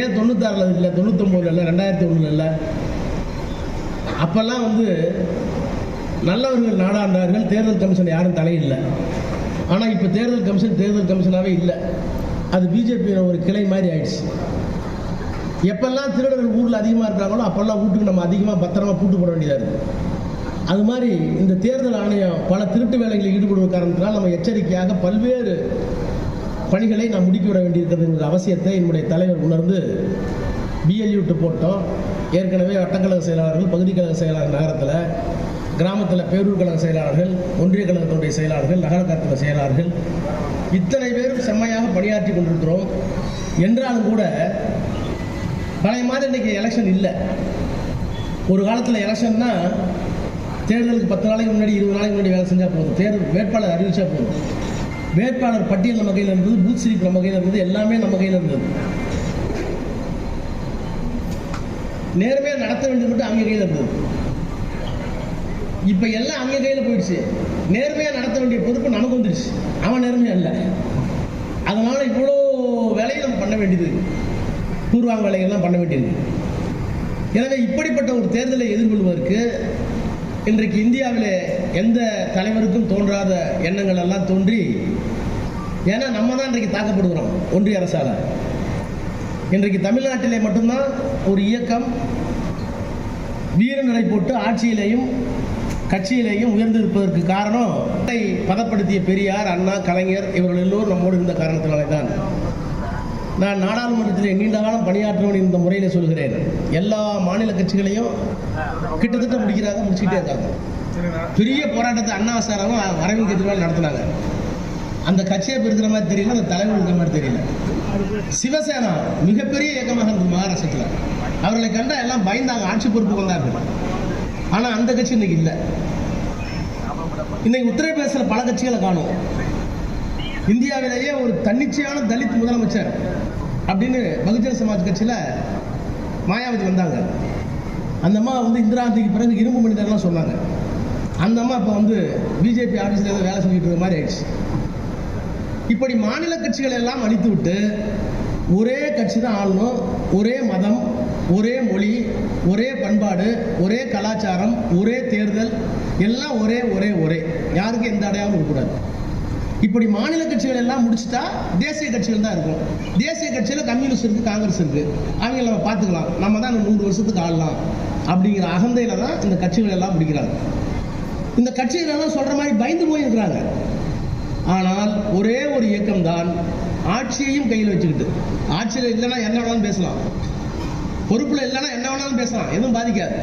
ஏன் தொண்ணூத்தாறில் இல்லை தொண்ணூத்தொம்போதுல இல்லை ரெண்டாயிரத்தி ஒன்றில் இல்லை? அப்போல்லாம் வந்து நல்லவர்கள் நாடாண்டார்கள் தேர்தல் கமிஷன் யாரும் தலையில்லை ஆனால் இப்போ தேர்தல் கமிஷன் தேர்தல் கமிஷனாகவே இல்லை. அது பிஜேபியோட ஒரு கிளை மாதிரி ஆயிடுச்சு. எப்பெல்லாம் திருடர்கள் ஊரில் அதிகமாக இருக்காங்களோ அப்போல்லாம் வீட்டுக்கு நம்ம அதிகமாக பத்திரமா பூட்டு போட வேண்டியதாக இருக்குது அது மாதிரி இந்த தேர்தல் ஆணையம் பல திருட்டு வேலைகளில் ஈடுபடுவ காரணத்தினால் நம்ம எச்சரிக்கையாக பல்வேறு பணிகளை நாம் முடிக்க விட வேண்டியிருக்கிறதுங்கிற அவசியத்தை என்னுடைய தலைவர் உணர்ந்து பிஎல்யூட்டு போட்டோம். ஏற்கனவே வட்டக்கழக செயலாளர்கள் பகுதி கழக செயலாளர் நகரத்தில் கிராமத்தில் பேரூர் கழக செயலாளர்கள் ஒன்றிய கழகத்தினுடைய செயலாளர்கள் நகர கழக செயலாளர்கள் இத்தனை பேரும் செம்மையாக பணியாற்றி கொண்டிருக்கிறோம். என்றாலும் கூட பழைய மாதிரி இன்னைக்கு எலெக்ஷன் இல்லை. ஒரு காலத்தில் எலெக்ஷன்னா தேர்தலுக்கு பத்து நாளைக்கு முன்னாடி இருபது நாளைக்கு முன்னாடி வேலை செஞ்சால் போதும். தேர்தல் வேட்பாளர் அறிவிச்சா போதும். வேட்பாளர் பட்டியல் நம்ம கையில் இருந்தது பூத் சிரிப்பு நம்ம கையில் இருந்தது எல்லாமே நம்ம கையில் இருந்தது. நேர்மையாக நடத்த வேண்டியது மட்டும் அவங்க கையில் இருந்தது. இப்போ எல்லாம் அவங்க கையில் போயிடுச்சு. நேர்மையாக நடத்த வேண்டிய பொறுப்பு நமக்கு வந்துடுச்சு அவன் நேர்மையாக இல்லை. அதனால இவ்வளோ வேலையை நம்ம பண்ண வேண்டியது. பூர்வாங்க வேலைகள்லாம் பண்ண வேண்டியது. எனவே இப்படிப்பட்ட ஒரு தேர்தலை எதிர்கொள்வதற்கு இன்றைக்கு இந்தியாவிலே எந்த தலைவருக்கும் தோன்றாத எண்ணங்கள் எல்லாம் தோன்றி ஏன்னா நம்ம தான் இன்றைக்கு தாக்கப்படுகிறோம் ஒன்றிய அரசால். இன்றைக்கு தமிழ்நாட்டிலே மட்டும்தான் ஒரு இயக்கம் வீரநடை போட்டு ஆட்சியிலேயும் கட்சியிலேயும் உயர்ந்திருப்பதற்கு காரணம் பதப்படுத்திய பெரியார் அண்ணா கலைஞர் இவர்கள் எல்லோரும் நம்மோடு இருந்த காரணத்தினாலே தான் நான் நாடாளுமன்றத்தில் நீண்ட காலம் பணியாற்றவன் இந்த முறையில் சொல்கிறேன். எல்லா மாநில கட்சிகளையும் கிட்டத்தட்ட முடிக்கிறாங்க முடிச்சுக்கிட்டே இருக்காங்க. பெரிய போராட்டத்தை அண்ணா சாராவும் அரவிந்த் கெஜ்ரிவால் நடத்தினாங்க. அந்த கட்சியை பெருக்கிற மாதிரி தெரியல அந்த தலைவர் இருக்கிற மாதிரி தெரியல. சிவசேனா மிகப்பெரிய இயக்கமாக இருந்தது மகாராஷ்டிரத்தில். அவர்களை கண்டா எல்லாம் பயந்தாங்க ஆட்சி பொறுப்பு வந்தார்கள் ஆனால் அந்த கட்சி இன்னைக்கு இல்லை. இன்னைக்கு உத்தரப்பிரதேசத்தில் பல கட்சிகளை காணும். இந்தியாவிலேயே ஒரு தன்னிச்சையான தலித் முதலமைச்சர் அப்படின்னு பகுஜன் சமாஜ் கட்சியில் மாயாவதி வந்தாங்க. அந்த அம்மா வந்து இந்திராந்திக்கு பிறகு இரும்பு மனிதர்லாம் சொன்னாங்க. அந்த அம்மா இப்போ வந்து பிஜேபி ஆஃபீஸில் ஏதோ வேலை செஞ்சுட்டு இருக்க மாதிரி ஆயிடுச்சு. இப்படி மாநில கட்சிகளை எல்லாம் அழித்து விட்டு ஒரே கட்சி தான் ஆளணும். ஒரே மதம் ஒரே மொழி ஒரே பண்பாடு ஒரே கலாச்சாரம் ஒரே தேர்தல் எல்லாம் ஒரே ஒரே ஒரே. யாருக்கும் எந்த அடையாளமும் இருக்கக்கூடாது. இப்படி மாநில கட்சிகள் எல்லாம் முடிச்சுட்டா தேசிய கட்சிகள் தான் இருக்கும். தேசிய கட்சியில் கம்யூனிஸ்ட் இருக்கு காங்கிரஸ் இருக்கு. அவங்கள நம்ம பார்த்துக்கலாம். நம்ம தான் இந்த நூறு வருஷத்துக்கு ஆளலாம். அப்படிங்கிற அகந்தையில தான் இந்த கட்சிகள் எல்லாம் பிடிக்கிறாங்க இந்த கட்சிகள் எல்லாம் சொல்ற மாதிரி பயந்து போயிருக்கிறாங்க. ஆனால் ஒரே ஒரு இயக்கம் தான் ஆட்சியையும் கையில் வச்சுக்கிட்டு. ஆட்சியில் இல்லைன்னா என்ன வேணாலும் பேசலாம். பொறுப்புல இல்லைன்னா என்ன வேணாலும் பேசலாம். எதுவும் பாதிக்காது.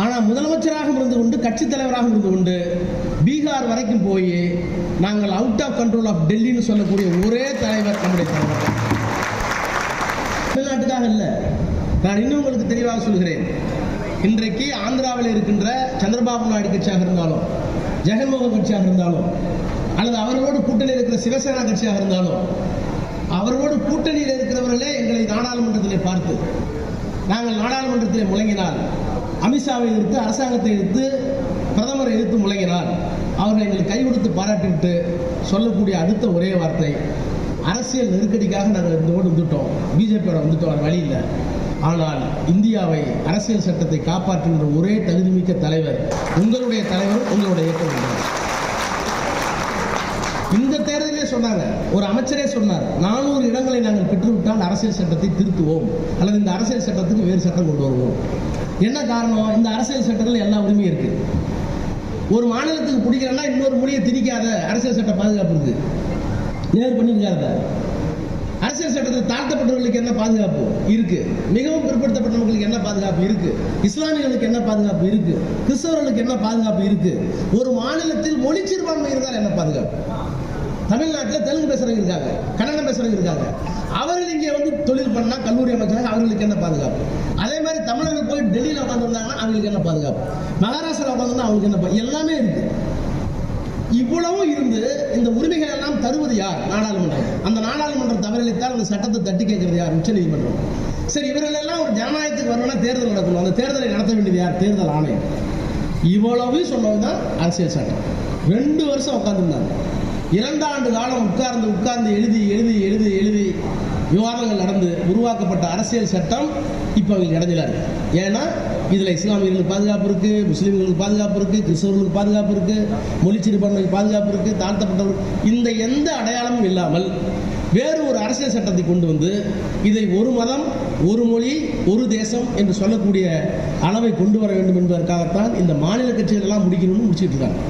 ஆனால் முதலமைச்சராக இருந்து கொண்டு கட்சித் தலைவராக இருந்து கொண்டு பீகார் வரைக்கும் போய் நாங்கள் அவுட் ஆஃப் கண்ட்ரோல் ஆஃப் டெல்லின்னு சொல்லக்கூடிய ஒரே தலைவர் நம்முடைய தலைவர். தமிழ்நாட்டுக்காக இல்லை. நான் இன்னும் உங்களுக்கு தெளிவாக சொல்கிறேன். இன்றைக்கு ஆந்திராவில் இருக்கின்ற சந்திரபாபு நாயுடு கட்சியாக இருந்தாலும் ஜெகன்மோகன் கட்சியாக இருந்தாலும் அல்லது அவர்களோடு கூட்டணியில் இருக்கிற சிவசேனா கட்சியாக இருந்தாலும் அவர்களோடு கூட்டணியில் இருக்கிறவர்களே எங்களை நாடாளுமன்றத்திலே பார்த்து நாங்கள் நாடாளுமன்றத்திலே முழங்கினால் அமித்ஷாவை எதிர்த்து அரசாங்கத்தை எதிர்த்து பிரதமரை எதிர்த்து முழங்கினார். அவர்கள் எங்களை கை கொடுத்து பாராட்டிவிட்டு சொல்லக்கூடிய அடுத்த ஒரே வார்த்தை அரசியல் நெருக்கடிக்காக நாங்கள் இந்த ஓடு வந்துட்டோம் பிஜேபியோட வந்துட்டோம் வழி இல்லை. ஆனால் இந்தியாவை அரசியல் சட்டத்தை காப்பாற்றுகின்ற ஒரே தகுதிமிக்க தலைவர் உங்களுடைய தலைவர் உங்களுடைய இயக்கம் இந்த தேர்தலே சொன்னாங்க. ஒரு அமைச்சரே சொன்னார் நானூறு இடங்களை நாங்கள் பெற்றுவிட்டால் அரசியல் சட்டத்தை திருத்துவோம். அல்லது இந்த அரசியல் சட்டத்துக்கு வேறு சட்டம் கொண்டு வருவோம். என்ன காரணம்? இந்த அரசியல் சட்டத்தில் எல்லா உரிமையும் இருக்கு. ஒரு மாநிலத்துக்கு பிடிக்கிறன்னா இன்னொரு மொழியை திணிக்காத அரசியல் சட்ட பாதுகாப்பு இருக்கு. நேர் பண்ணிருக்காத. அரசியல் சட்டத்தில் தாழ்த்தப்பட்டவர்களுக்கு என்ன பாதுகாப்பு? இருக்கு. மிகவும் பிற்படுத்தப்பட்டவர்களுக்கு என்ன பாதுகாப்பு? இருக்கு. இஸ்லாமியர்களுக்கு என்ன பாதுகாப்பு? இருக்கு. கிறிஸ்தவர்களுக்கு என்ன பாதுகாப்பு? இருக்கு. ஒரு மாநிலத்தில் மொழி சிறுபான்மை இருந்தால் என்ன பாதுகாப்பு? தமிழ்நாட்டில் தெலுங்கு பேசுறவங்க இருக்காங்க. கன்னடம் பேசுறவங்க இருக்காங்க. அவர்கள் இங்கே வந்து தொழில் பண்ணா கல்லூரி அமைச்சாங்க. அவர்களுக்கு என்ன பாதுகாப்பு? மாதிரி தமிழர்கள் போய் டெல்லியில் உட்காந்துருந்தாங்கன்னா அவங்களுக்கு என்ன பாதுகாப்பு? மகாராஷ்டிரா உட்காந்துருந்தா அவங்களுக்கு என்ன எல்லாமே இருக்கு. இவ்வளவும் இருந்து இந்த உரிமைகள் எல்லாம் தருவது யார்? நாடாளுமன்றம். அந்த நாடாளுமன்றம் தவறளித்தால் அந்த சட்டத்தை தட்டி கேட்கறது யார்? உச்சநீதிமன்றம் சரி இவர்கள் எல்லாம் ஒரு ஜனநாயகத்துக்கு வரணும்னா தேர்தல் நடக்கணும் அந்த தேர்தலை நடத்த வேண்டியது யார்? தேர்தல் ஆணையம். இவ்வளவு சொன்னதுதான் அரசியல் சட்டம். ரெண்டு வருஷம் உட்கார்ந்துருந்தாங்க. இரண்டாண்டு காலம் உட்கார்ந்து உட்கார்ந்து எழுதி எழுதி எழுதி எழுதி விவாதங்கள் நடந்து உருவாக்கப்பட்ட அரசியல் சட்டம் இப்போ அவங்க இடைஞ்சலா இருக்கு. ஏன்னா இதில் இஸ்லாமியர்களுக்கு பாதுகாப்பு இருக்கு முஸ்லீம்களுக்கு பாதுகாப்பு இருக்கு கிறிஸ்தவர்களுக்கு பாதுகாப்பு இருக்கு மொழி சிறுபான்மைக்கு பாதுகாப்பு இருக்கு தாழ்த்தப்பட்டவர் இந்த எந்த அடையாளமும் இல்லாமல் வேறு ஒரு அரசியல் சட்டத்தை கொண்டு வந்து இதை ஒரு மதம் ஒரு மொழி ஒரு தேசம் என்று சொல்லக்கூடிய அளவை கொண்டு வர வேண்டும் என்பதற்காகத்தான் இந்த மாநில கட்சிகள் எல்லாம் முடிக்கணும்னு முடிச்சுட்டு இருக்காங்க.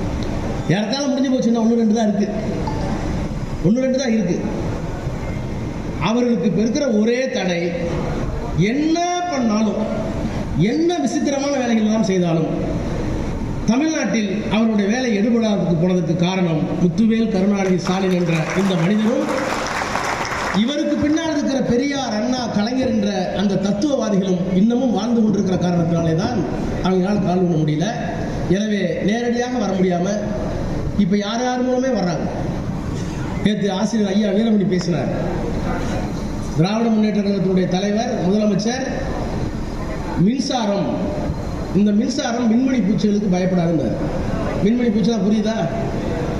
ஏறத்தாலும் முடிஞ்சு போச்சுன்னா ஒன்று ரெண்டு தான் இருக்கு. ஒன்று ரெண்டு தான் இருக்கு. அவர்களுக்கு இப்ப இருக்கிற ஒரே தடை என்ன பண்ணாலும் என்ன விசித்திரமான வேலைகள் எல்லாம் செய்தாலும் தமிழ்நாட்டில் அவருடைய வேலை எடுபடாததுக்கு போனதுக்கு காரணம் முத்துவேல் கருணாநிதி ஸ்டாலின் என்ற இந்த மனிதரும். இவருக்கு பின்னால் இருக்கிற பெரியார் அண்ணா கலைஞர் என்ற அந்த தத்துவவாதிகளும் இன்னமும் வாழ்ந்து கொண்டிருக்கிற காரணத்தினாலே தான் அவங்களால கால் பண்ண முடியல. எனவே நேரடியாக வர முடியாம இப்ப யார் யார் மூலமே வர்றாங்க? நேற்று ஆசிரியர் ஐயா வீரமணி பேசினார். திராவிட முன்னேற்ற கழகத்தினுடைய தலைவர் முதலமைச்சர் மின்சாரம். இந்த மின்சாரம் மின்மணி பூச்சிகளுக்கு பயப்படாதுன்னு மின்மணி பூச்சிலாம் புரியுதா?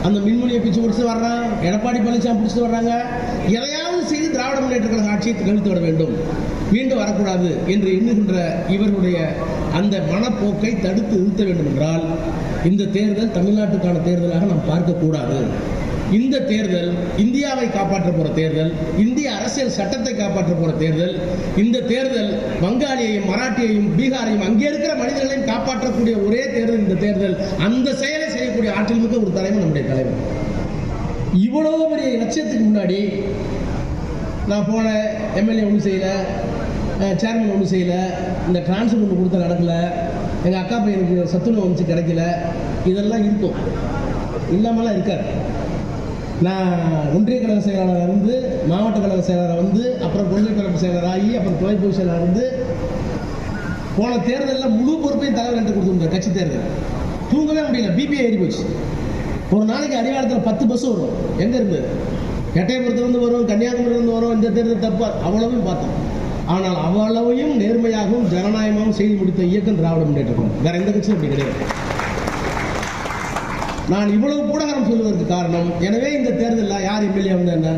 அந்த மின்மணியை பிச்சு பிடிச்சு வர்றான் எடப்பாடி பழனிசாமி பிடிச்சிட்டு வர்றாங்க. எதையாவது செய்து திராவிட முன்னேற்ற கழக ஆட்சியை கழித்து விட வேண்டும். மீண்டும் வரக்கூடாது என்று எண்ணுகின்ற இவர்களுடைய அந்த மனப்போக்கை தடுத்து நிறுத்த வேண்டும் என்றால் இந்த தேர்தல் தமிழ்நாட்டுக்கான தேர்தலாக நாம் பார்க்கக்கூடாது. இந்த தேர்தல் இந்தியாவை காப்பாற்ற போற தேர்தல் இந்திய அரசியல் சட்டத்தை காப்பாற்ற போற தேர்தல் இந்த தேர்தல் வங்காளியையும் மராட்டியையும் பீகாரையும் அங்கே இருக்கிற மனிதர்களையும் காப்பாற்றக்கூடிய ஒரே தேர்தல் இந்த தேர்தல். அந்த செயலை செய்யக்கூடிய ஆற்றல் மிக்க ஒரு தலைவர் நம்முடைய தலைவர். இவ்வளவு பெரிய லட்சியத்துக்கு முன்னாடி நான் போன எம்எல்ஏ ஒன்றும் செய்யல சேர்மன் ஒன்றும் செய்யல இந்த டிரான்ஸ்ஃபர் ஒன்று கொடுத்தா நடக்கல எங்கள் அக்கா பையனுக்கு சத்துணவு வந்துச்சு கிடைக்கல இதெல்லாம் இருக்கும். இல்லாமலாம் இருக்காது. நான் ஒன்றிய கழக செயலாளராக வந்து மாவட்ட கழக செயலாளர் வந்து அப்புறம் கொள்கை கழக செயலராகி அப்புறம் தொலைபேசி செயலாளர் வந்து போன தேர்தலில் முழு பொறுப்பையும் தலைவர் என்று கொடுத்துருந்தார் கட்சி தேர்தல். தூங்கவே முடியல. பிபிஐ ஏறி போச்சு. ஒரு நாளைக்கு அடிவாரத்தில் பத்து பஸ் வரும். எங்கே இருந்து எட்டயபுரத்துலேருந்து வரும் கன்னியாகுமரியிலேருந்து வரும் இந்த தேர்தல் தப்பு. அவ்வளவும் பார்த்தோம். ஆனால் அவ்வளவையும் நேர்மையாகவும் ஜனநாயகமாகவும் செய்து முடித்த இயக்கம் திராவிட முன்னேற்றம் வேற எந்த கட்சியும் அப்படி கிடையாது. நான் இவ்வளவு கூடகாரம் சொல்வதற்கு காரணம் எனவே இந்த தேர்தலில் யார் எம்எல்ஏ வந்தா என்ன?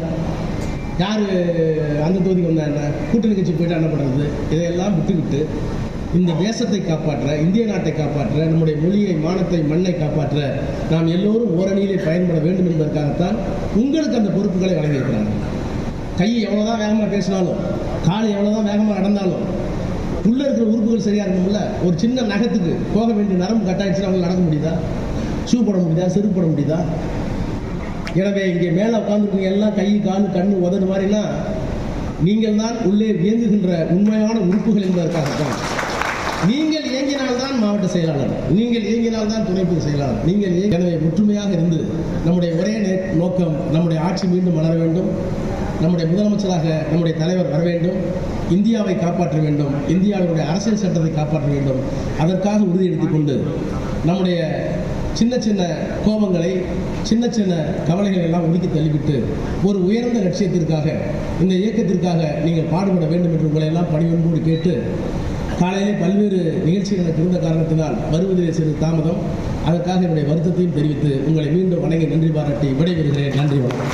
யார் அந்த தொகுதிக்கு வந்தா என்ன? கூட்டணி கட்சி போயிட்டு என்ன பண்ணுறது இதையெல்லாம் விட்டுவிட்டு இந்த தேசத்தை காப்பாற்ற இந்திய நாட்டை காப்பாற்ற நம்முடைய மொழியை மானத்தை மண்ணை காப்பாற்ற நாம் எல்லோரும் ஓரணியிலே பயன்பட வேண்டும் என்பதற்காகத்தான் உங்களுக்கு அந்த பொறுப்புகளை வழங்கியிருக்கிறாங்க. கை எவ்வளோதான் வேகமாக பேசினாலும் கால் எவ்வளோதான் வேகமாக நடந்தாலும் உள்ள இருக்கிற உறுப்புகள் சரியாக இருக்கும்ல ஒரு சின்ன நகத்துக்கு போக வேண்டிய நரம்பு கட்டாயிடுச்சுன்னா அவங்களுக்கு நடக்க முடியுதா? ஷூ போட முடியுதா செருப்பு போட முடியுதா எனவே இங்கே மேலே உட்காந்துருக்கீங்க எல்லாம் கை கால் கண்ணு உதடு மாதிரிலாம் நீங்கள் தான் உள்ளே இயங்குகின்ற உண்மையான உறுப்புகள் என்பதற்காகத்தான் நீங்கள் இயங்கினால்தான் மாவட்ட செயலாளர். நீங்கள் இயங்கினால்தான் துணைப்பு செயலாளர். நீங்கள் எனவே ஒற்றுமையாக இருந்து நம்முடைய ஒரே நோக்கம் நம்முடைய ஆட்சி மீண்டும் வளர வேண்டும். நம்முடைய முதலமைச்சராக நம்முடைய தலைவர் வர வேண்டும். இந்தியாவை காப்பாற்ற வேண்டும். இந்தியாவினுடைய அரசியல் சட்டத்தை காப்பாற்ற வேண்டும். அதற்காக உறுதியெடுத்துக் கொண்டு நம்முடைய சின்ன சின்ன கோபங்களை சின்ன சின்ன கவலைகளை எல்லாம் ஒதுக்கி தள்ளிவிட்டு ஒரு உயர்ந்த லட்சியத்திற்காக இந்த இயக்கத்திற்காக நீங்கள் பாடுபட வேண்டும் என்று உங்களை எல்லாம் பணிவன்போடு கேட்டு காலையிலே பல்வேறு நிகழ்ச்சிகள் எனக்கு இருந்த காரணத்தினால் வருவதிலே சிறு தாமதம். அதற்காக என்னுடைய வருத்தத்தையும் தெரிவித்து உங்களை மீண்டும் வணங்கி நன்றி பாராட்டி விடைபெறுகிறேன். நன்றி வணக்கம்.